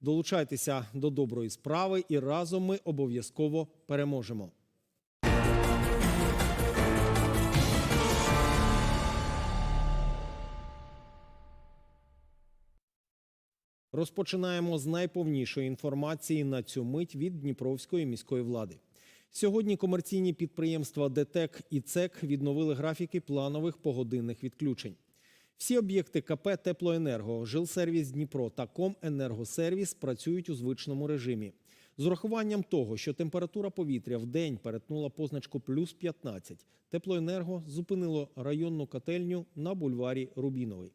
Долучайтеся до доброї справи, і разом ми обов'язково переможемо. Розпочинаємо з найповнішої інформації на цю мить від Дніпровської міської влади. Сьогодні комерційні підприємства ДТЕК і ЦЕК відновили графіки планових погодинних відключень. Всі об'єкти КП Теплоенерго, Жилсервіс Дніпро та Коменергосервіс працюють у звичному режимі. З урахуванням того, що температура повітря в день перетнула позначку плюс 15, Теплоенерго зупинило районну котельню на бульварі Рубіновий.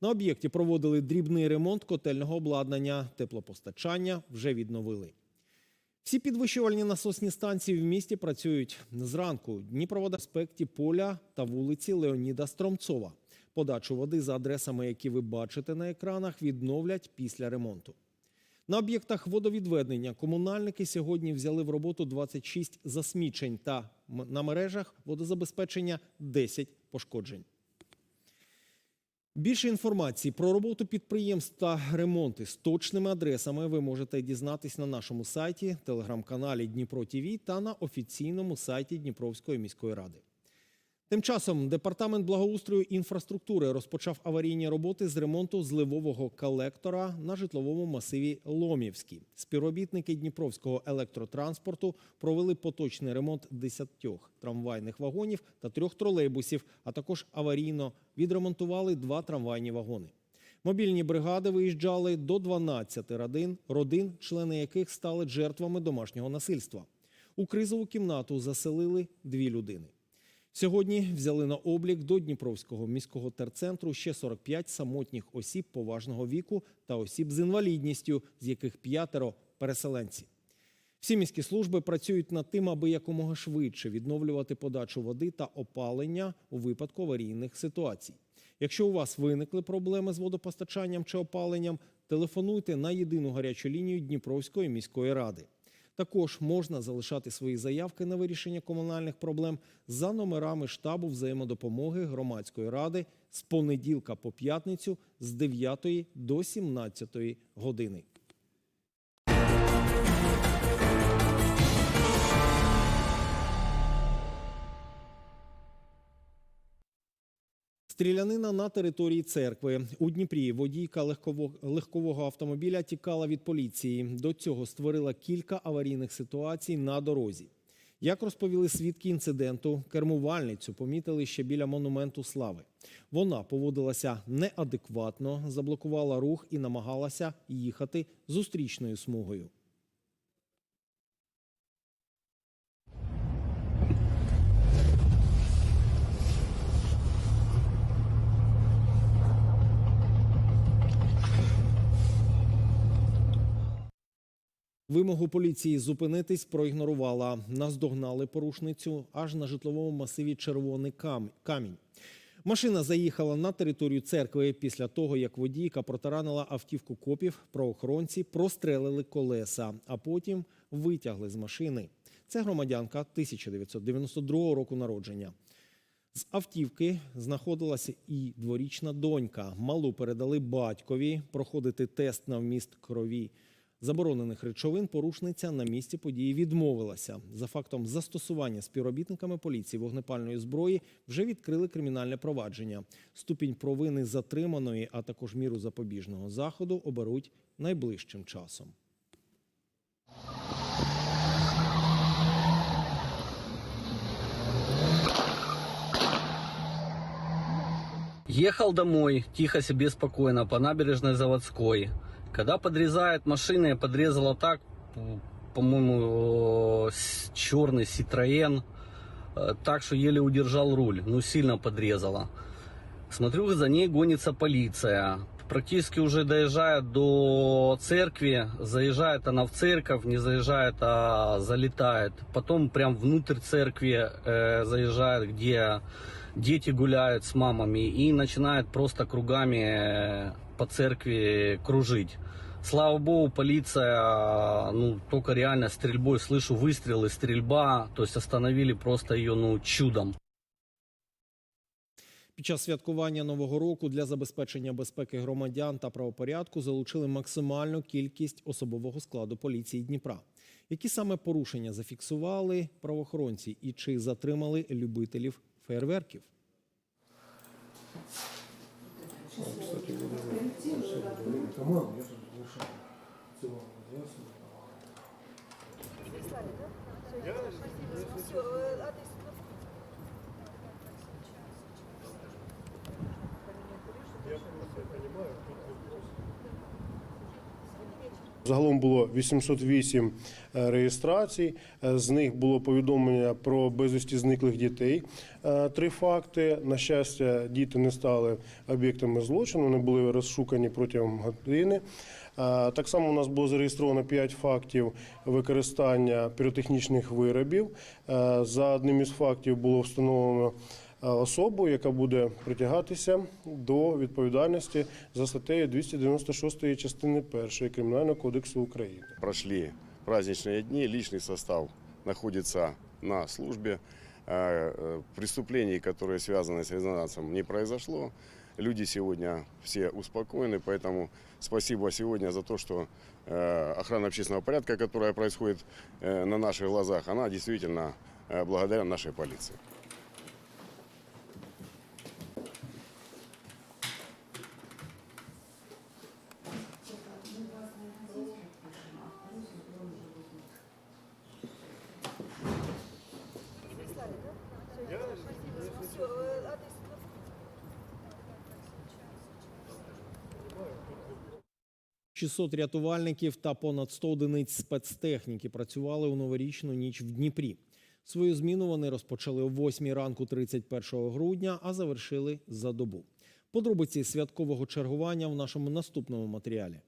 На об'єкті проводили дрібний ремонт котельного обладнання, теплопостачання вже відновили. Всі підвищувальні насосні станції в місті працюють зранку. Дніпровода в аспекті поля та вулиці Леоніда Стромцова. Подачу води за адресами, які ви бачите на екранах, відновлять після ремонту. На об'єктах водовідведення комунальники сьогодні взяли в роботу 26 засмічень та на мережах водозабезпечення 10 пошкоджень. Більше інформації про роботу підприємств та ремонти з точними адресами ви можете дізнатись на нашому сайті, телеграм-каналі Дніпро ТІВІ та на офіційному сайті Дніпровської міської ради. Тим часом департамент благоустрою інфраструктури розпочав аварійні роботи з ремонту зливового колектора на житловому масиві Ломівський. Співробітники Дніпровського електротранспорту провели поточний ремонт 10 трамвайних вагонів та трьох тролейбусів, а також аварійно відремонтували два трамвайні вагони. Мобільні бригади виїжджали до 12 родин, родин, члени яких стали жертвами домашнього насильства. У кризову кімнату заселили дві людини. Сьогодні взяли на облік до Дніпровського міського терцентру ще 45 самотніх осіб поважного віку та осіб з інвалідністю, з яких п'ятеро переселенці. Всі міські служби працюють над тим, аби якомога швидше відновлювати подачу води та опалення у випадку аварійних ситуацій. Якщо у вас виникли проблеми з водопостачанням чи опаленням, телефонуйте на єдину гарячу лінію Дніпровської міської ради. Також можна залишати свої заявки на вирішення комунальних проблем за номерами штабу взаємодопомоги громадської ради з понеділка по п'ятницю з 9 до 17 години. Стрілянина на території церкви у Дніпрі. Водійка легково- легкового автомобіля тікала від поліції. До цього створила кілька аварійних ситуацій на дорозі. Як розповіли свідки інциденту, кермувальницю помітили ще біля монументу слави. Вона поводилася неадекватно, заблокувала рух і намагалася їхати зустрічною смугою. Вимогу поліції зупинитись проігнорувала. Наздогнали порушницю аж на житловому масиві Червоний камінь. Машина заїхала на територію церкви після того, як водійка протаранила автівку копів, правоохоронці прострелили колеса, а потім витягли з машини. Це громадянка 1992 року народження. З автівки знаходилася і дворічна донька. Малу передали батькові проходити тест на вміст крові. Заборонених речовин порушниця на місці події відмовилася. За фактом застосування співробітниками поліції вогнепальної зброї вже відкрили кримінальне провадження. Ступінь провини затриманої, а також міру запобіжного заходу оберуть найближчим часом. Ехал домой, тихо себе, спокойно, по набережной Заводской. Когда подрезает машина, я подрезала так, по-моему, черный Citroën, э, так что еле удержал руль, ну сильно подрезала. Смотрю, за ней гонится полиция. практически уже доезжает до церкви, заезжает она в церковь, не заезжает, а залетает. Потом прям внутрь церкви э, заезжает, где дети гуляют с мамами и начинает просто кругами э, по церкви кружить. Слава богу, полиция, ну, только реально стрельбой, слышу выстрелы, стрельба, то есть остановили просто ее, ну, чудом. Під час святкування нового року для забезпечення безпеки громадян та правопорядку залучили максимальну кількість особового складу поліції Дніпра. Які саме порушення зафіксували правоохоронці і чи затримали любителів фейерверків? кстати, выделили. Спасибо, выделили. Тамара, я тут слышал. Спасибо, известно. Прислали, да? Спасибо, все, адрес Я просто понимаю, Загалом було 808 е, реєстрацій. Е, З них було повідомлення про безвісті зниклих дітей. Е, Три факти. На щастя, діти не стали об'єктами злочину. Вони були розшукані протягом години. Так само у нас було зареєстровано 5 фактів використання піротехнічних виробів. За одним із фактів було встановлено особу, яка буде притягатися до відповідальності за статтею 296 частини 1 Кримінального кодексу України. прошли праздничные дни, личный состав находится на службе. Э, э, Преступлений, которые связаны с резонансом, не произошло. Люди сегодня все успокоены, поэтому спасибо сегодня за то, что э, охрана общественного порядка, которая происходит э, на наших глазах, она действительно э, благодаря нашей полиции. – 600 рятувальників та понад 100 одиниць спецтехніки працювали у новорічну ніч в Дніпрі. Свою зміну вони розпочали о 8 ранку 31 грудня, а завершили за добу. Подробиці святкового чергування в нашому наступному матеріалі.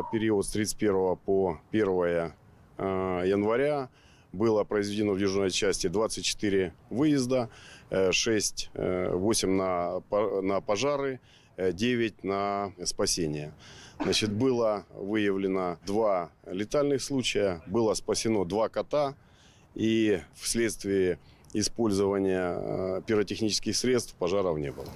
За период с 31 по 1 э, января было произведено в дежурной части 24 выезда, э, 6, э, 8 на, по- на пожары, э, 9 на спасение. Значит, было выявлено два летальных случая, было спасено два кота, и вследствие использования э, пиротехнических средств пожаров не было.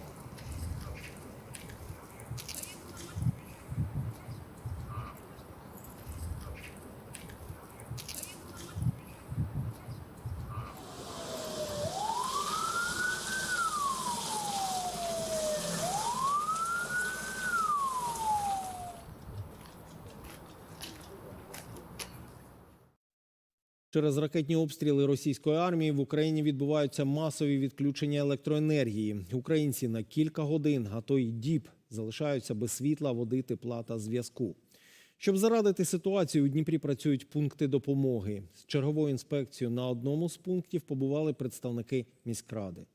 Через ракетні обстріли російської армії в Україні відбуваються масові відключення електроенергії. Українці на кілька годин, а то й діб залишаються без світла, води, тепла та зв'язку. Щоб зарадити ситуацію, у Дніпрі працюють пункти допомоги. З черговою інспекцією на одному з пунктів побували представники міськради.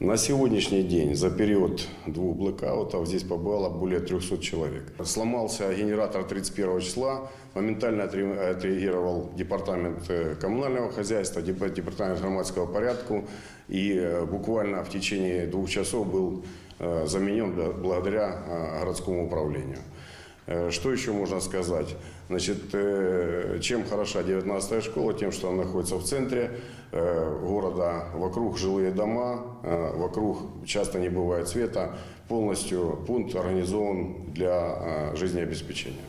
На сегодняшний день за период двух блэкаутов здесь побывало более 300 человек. Сломался генератор 31 числа, моментально отре- отреагировал департамент э, коммунального хозяйства, деп- департамент громадского порядка и э, буквально в течение двух часов был э, заменен бля- благодаря э, городскому управлению. Э, Что еще можно сказать? Значит, э, чем хороша 19-я школа? Тем, что она находится в центре э, города, вокруг жилые дома, э, вокруг часто не бывает света. Полностью пункт организован для э, жизнеобеспечения.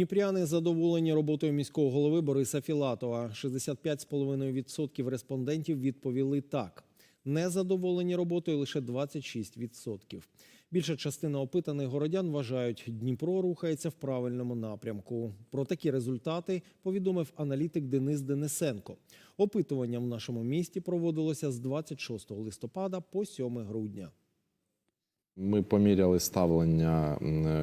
Дніпряни задоволені роботою міського голови Бориса Філатова. 65,5% респондентів відповіли так. Незадоволені роботою лише 26%. Більша частина опитаних городян вважають, Дніпро рухається в правильному напрямку. Про такі результати повідомив аналітик Денис Денисенко. Опитування в нашому місті проводилося з 26 листопада по 7 грудня. Ми поміряли ставлення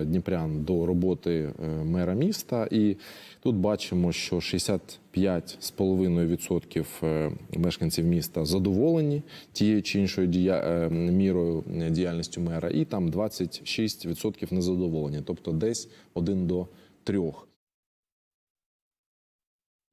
дніпрян до роботи е, мера міста, і тут бачимо, що 65,5% е, мешканців міста задоволені тією чи іншою дія... е, мірою діяльністю мера, і там 26% незадоволені, тобто десь один до трьох.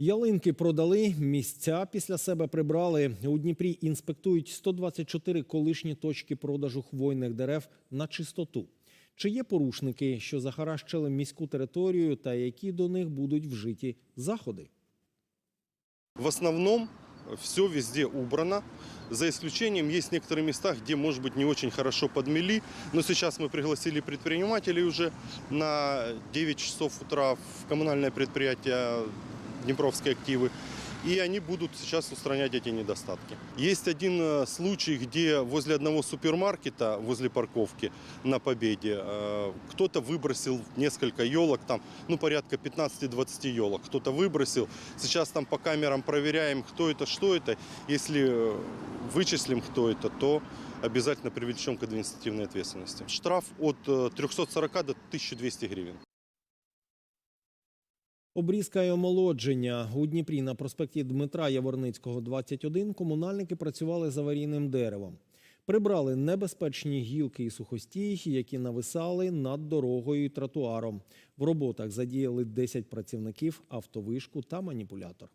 Ялинки продали, місця після себе прибрали. У Дніпрі інспектують 124 колишні точки продажу хвойних дерев на чистоту. Чи є порушники, що захаращили міську територію, та які до них будуть вжиті заходи? В основном все везде убрано. За исключением есть некоторые места, где, может быть, не очень хорошо подмели. Но сейчас мы пригласили предпринимателей уже на 9 часов утра в коммунальное предприятие Днепровские активы. И они будут сейчас устранять эти недостатки. Есть один э, случай, где возле одного супермаркета, возле парковки на Победе, э, кто-то выбросил несколько елок, там, ну, порядка 15-20 елок. Кто-то выбросил. Сейчас там по камерам проверяем, кто это, что это. Если э, вычислим, кто это, то обязательно привлечем к административной ответственности. Штраф от э, 340 до 1200 гривен. Обрізка і омолодження у Дніпрі на проспекті Дмитра Яворницького, 21, комунальники працювали з аварійним деревом. Прибрали небезпечні гілки і сухостій, які нависали над дорогою і тротуаром. В роботах задіяли 10 працівників, автовишку та маніпулятор.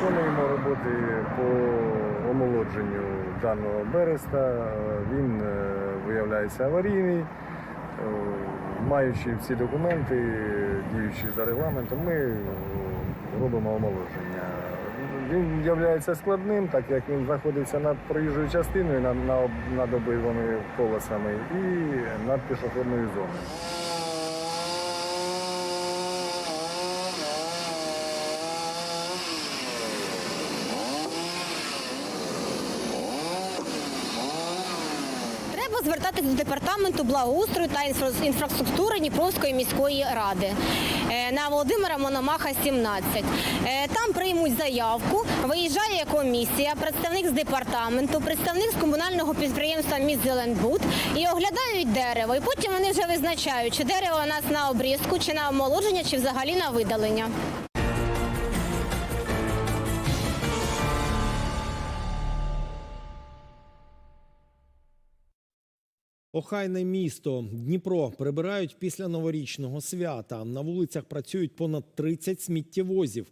Виконуємо роботи по омолодженню даного береста. Він е, виявляється аварійний. Е, Маючи всі документи, діючи за регламентом, ми е, робимо омолодження. Він є складним, так як він знаходиться над проїжджою частиною, над, над, обидвими полосами і над пішохідною зоною. До департаменту благоустрою та інфра- інфраструктури Дніпровської міської ради е, на Володимира Мономаха, 17. Е, Там приймуть заявку, виїжджає комісія, представник з департаменту, представник з комунального підприємства «Міськзеленбуд» і оглядають дерево. І потім вони вже визначають, чи дерево у нас на обрізку, чи на омолодження, чи взагалі на видалення. Охайне місто Дніпро прибирають після новорічного свята. На вулицях працюють понад 30 сміттєвозів.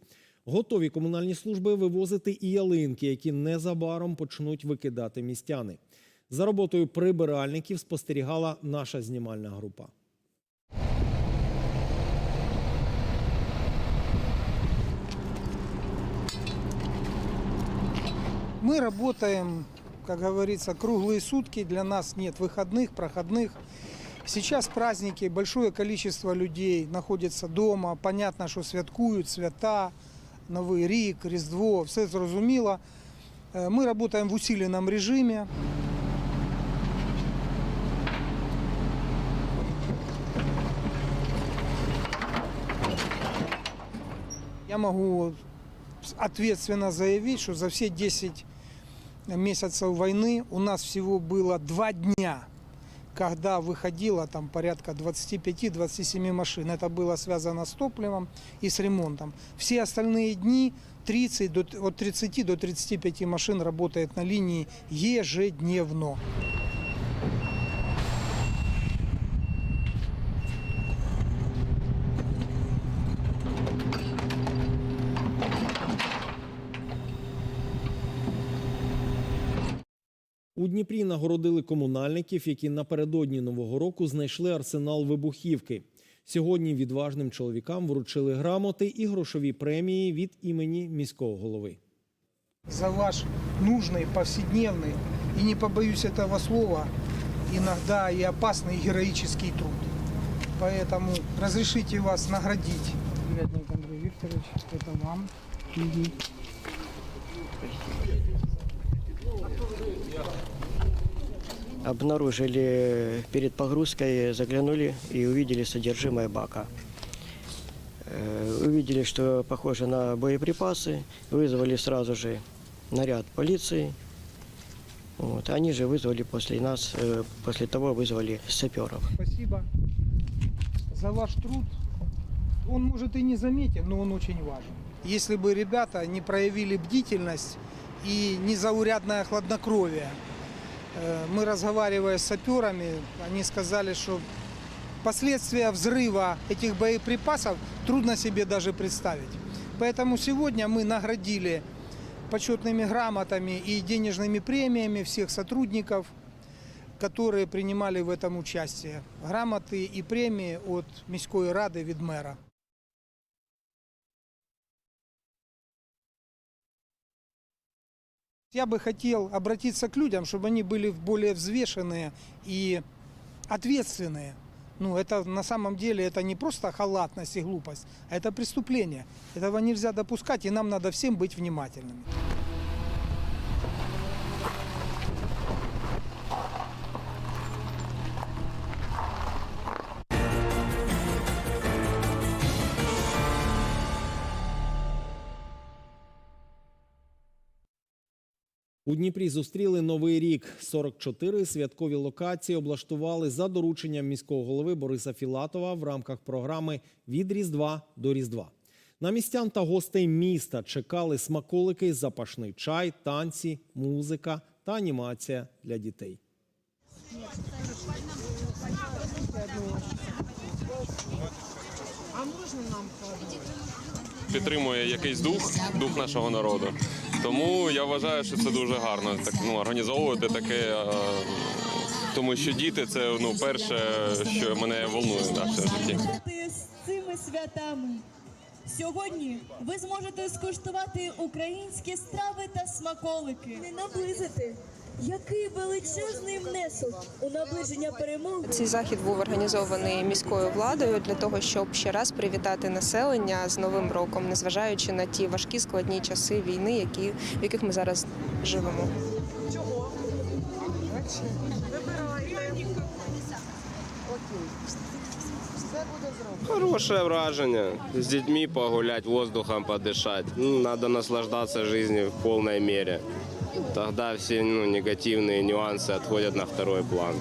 Готові комунальні служби вивозити і ялинки, які незабаром почнуть викидати містяни. За роботою прибиральників спостерігала наша знімальна група. Мы работаем, как говорится, круглые сутки. Для нас нет выходных, проходных. Сейчас праздники, большое количество людей находится дома. Понятно, що святкують свята, Новий рік, Різдво, все зрозуміло. Е, Ми працюємо в усиленому режимі. Я могу ответственно заявить, что за все 10 месяцев войны у нас всего было два дня, когда выходило там порядка 25-27 машин. Это было связано с топливом и с ремонтом. Все остальные дни 30, до- от 30 до 35 машин работает на линии ежедневно. Дніпрі нагородили комунальників, які напередодні нового року знайшли арсенал вибухівки. Сьогодні відважним чоловікам вручили грамоти і грошові премії від імені міського голови. За ваш нужный, повседневный и, не побоюсь этого слова, иногда и опасный героический труд. Поэтому разрешите вас наградить. Девятник Андрей Викторович, это вам. Обнаружили перед погрузкой, заглянули и увидели содержимое бака. Э, Увидели, что похоже на боеприпасы, вызвали сразу же наряд полиции. Вот. Они же вызвали после нас, э, после того вызвали саперов. Спасибо за ваш труд. Он может и не заметен, но он очень важен. Если бы ребята не проявили бдительность и незаурядное хладнокровие, мы разговаривая с саперами, они сказали, что последствия взрыва этих боеприпасов трудно себе даже представить. Поэтому сегодня мы наградили почетными грамотами и денежными премиями всех сотрудников, которые принимали в этом участие. Грамоты и премии от міської ради від мера. Я бы хотел обратиться к людям, чтобы они были более взвешенные и ответственные. Ну, это на самом деле это не просто халатность и глупость, а это преступление. Этого нельзя допускать, и нам надо всем быть внимательными. У Дніпрі зустріли новий рік. 44 святкові локації облаштували за дорученням міського голови Бориса Філатова в рамках програми Від Різдва до Різдва. На містян та гостей міста чекали смаколики, запашний чай, танці, музика та анімація для дітей. А можна нам підтримує якийсь дух, дух нашого народу. Тому я вважаю, що це дуже гарно так ну організовувати таке. е, Тому що діти це ну перше, що мене волнує да, все житті. з цими святами. Сьогодні ви зможете скуштувати українські страви та смаколики. Не наблизити. Який величезний внесок у наближення перемоги. Цей захід був організований міською владою для того, щоб ще раз привітати населення з Новим роком, незважаючи на ті важкі складні часи війни, які в яких ми зараз живемо. Хорошее враження. З дітьми погулять, воздухом подышать. Ну, надо наслаждаться жизнью в полной мере. Тогда все ну, негативные нюансы отходят на второй план.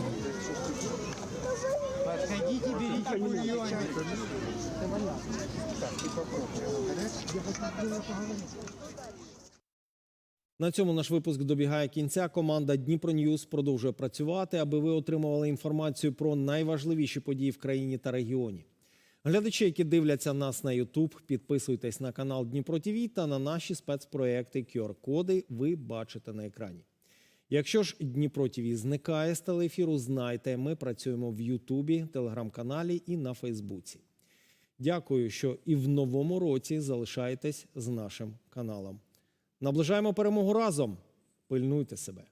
На цьому наш випуск добігає кінця. Команда Дніпро Ньюз продовжує працювати, аби ви отримували інформацію про найважливіші події в країні та регіоні. Глядачі, які дивляться нас на YouTube, підписуйтесь на канал Дніпро ТВ та на наші спецпроекти QR-коди ви бачите на екрані. Якщо ж Дніпро ТВ зникає з телеефіру, знайте, ми працюємо в Ютубі, телеграм-каналі і на Фейсбуці. Дякую, що і в новому році залишаєтесь з нашим каналом. Наближаємо перемогу разом. Пильнуйте себе.